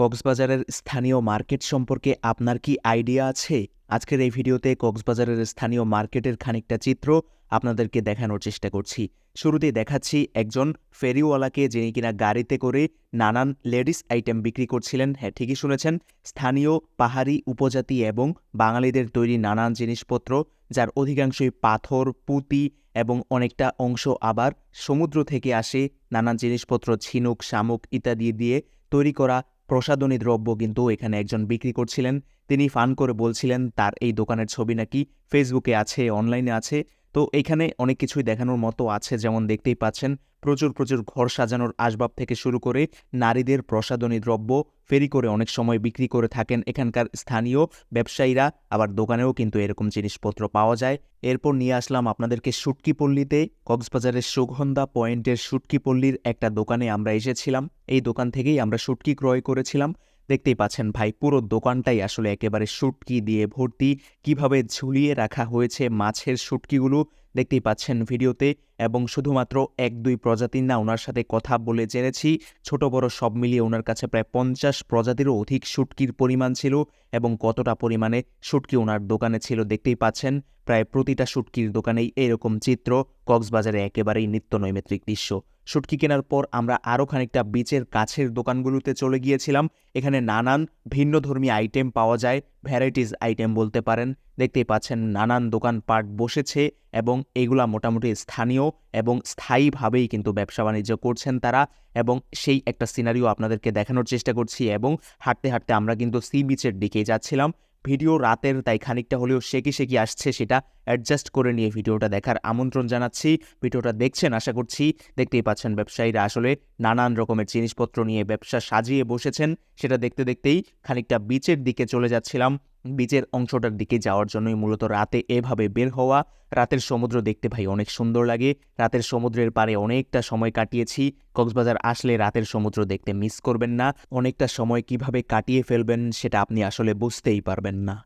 কক্সবাজারের স্থানীয় মার্কেট সম্পর্কে আপনার কি আইডিয়া আছে? আজকের এই ভিডিওতে কক্সবাজারের স্থানীয় মার্কেটের খানিকটা চিত্র আপনাদেরকে দেখানোর চেষ্টা করছি। শুরুতেই দেখাচ্ছি একজন ফেরিওয়ালাকে যিনি কিনা গাড়িতে করে নানান লেডিস আইটেম বিক্রি করছিলেন। হ্যাঁ ঠিকই শুনেছেন, স্থানীয় পাহাড়ি উপজাতি এবং বাঙালিদের তৈরি নানান জিনিসপত্র, যার অধিকাংশই পাথর, পুঁতি এবং অনেকটা অংশ আবার সমুদ্র থেকে আসে। নানান জিনিসপত্র, ঝিনুক, শামুক ইত্যাদি দিয়ে তৈরি করা প্রসাধনী দ্রব্য কিন্তু এখানে একজন বিক্রি করছিলেন। তিনি ফান করে বলছিলেন, তার এই দোকানের ছবি নাকি ফেসবুকে আছে অনলাইনে আছে। তো এখানে অনেক কিছুই দেখানোর মতো আছে, যেমন দেখতেই পাচ্ছেন। প্রচুর প্রচুর ঘর সাজানোর আসবাব থেকে শুরু করে নারীদের প্রসাধনী দ্রব্য ফেরি করে অনেক সময় বিক্রি করে থাকেন এখানকার স্থানীয় ব্যবসায়ীরা। আবার দোকানেও কিন্তু এরকম জিনিসপত্র পাওয়া যায়। এরপর নিয়ে আসলাম আপনাদেরকে সুটকিপল্লিতে, কক্সবাজারের সুগন্ধা পয়েন্টের সুটকিপল্লির একটা দোকানে আমরা এসেছিলাম। এই দোকান থেকেই আমরা সুটকি ক্রয় করেছিলাম। দেখতেই পাচ্ছেন ভাই, পুরো দোকানটাই আসলে একেবারে শুটকি দিয়ে ভর্তি। কীভাবে ঝুলিয়ে রাখা হয়েছে মাছের শুটকিগুলো দেখতেই পাচ্ছেন ভিডিওতে এবং শুধুমাত্র এক দুই প্রজাতির না ওনার সাথে কথা বলে জেনেছি। ছোট বড় সব মিলিয়ে ওনার কাছে প্রায় পঞ্চাশ প্রজাতিরও অধিক শুটকির পরিমাণ ছিল এবং কতটা পরিমাণে শুটকি ওনার দোকানে ছিল দেখতেই পাচ্ছেন। প্রায় প্রতিটা শুটকির দোকানেই এরকম চিত্র, কক্সবাজারে একেবারেই নিত্য নৈমিত্রিক দৃশ্য। শুটকি কেনার পর আমরা আরও খানিকটা বিচের কাছের দোকানগুলোতে চলে গিয়েছিলাম। এখানে নানান ভিন্ন ধর্মী আইটেম পাওয়া যায়। ভ্যারাইটিস আইটেম বলতে পারেন। দেখতেই পাচ্ছেন নানান দোকান পাট বসেছে এবং এগুলা মোটামুটি স্থানীয় এবং স্থায়ীভাবেই কিন্তু ব্যবসা বাণিজ্য করছেন তারা এবং সেই একটা সিনারিও আপনাদেরকে দেখানোর চেষ্টা করছি এবং হাঁটতে হাঁটতে আমরা কিন্তু সি বিচের দিকেই যাচ্ছিলাম। ভিডিও রাতের তাই খানিকটা হলেও সেকি সেকি আসছে সেটা অ্যাডজাস্ট করে নিয়ে ভিডিওটা দেখার আমন্ত্রণ জানাচ্ছি। ভিডিওটা দেখছেন, আশা করছি দেখতেই পাচ্ছেন ব্যবসায়ীরা। আসলে নানান রকমের জিনিসপত্র নিয়ে ব্যবসা সাজিয়ে বসেছেন। সেটা দেখতে দেখতেই খানিকটা বিচের দিকে চলে যাচ্ছিলাম। বিচের অংশটার দিকে যাওয়ার জন্যই মূলত রাতে এভাবে বের হওয়া। রাতের সমুদ্র দেখতে ভাই অনেক সুন্দর লাগে। রাতের সমুদ্রের পারে অনেকটা সময় কাটিয়েছি। কক্সবাজার আসলে রাতের সমুদ্র দেখতে মিস করবেন না। অনেকটা সময় কীভাবে কাটিয়ে ফেলবেন সেটা আপনি আসলে বুঝতেই পারবেন না।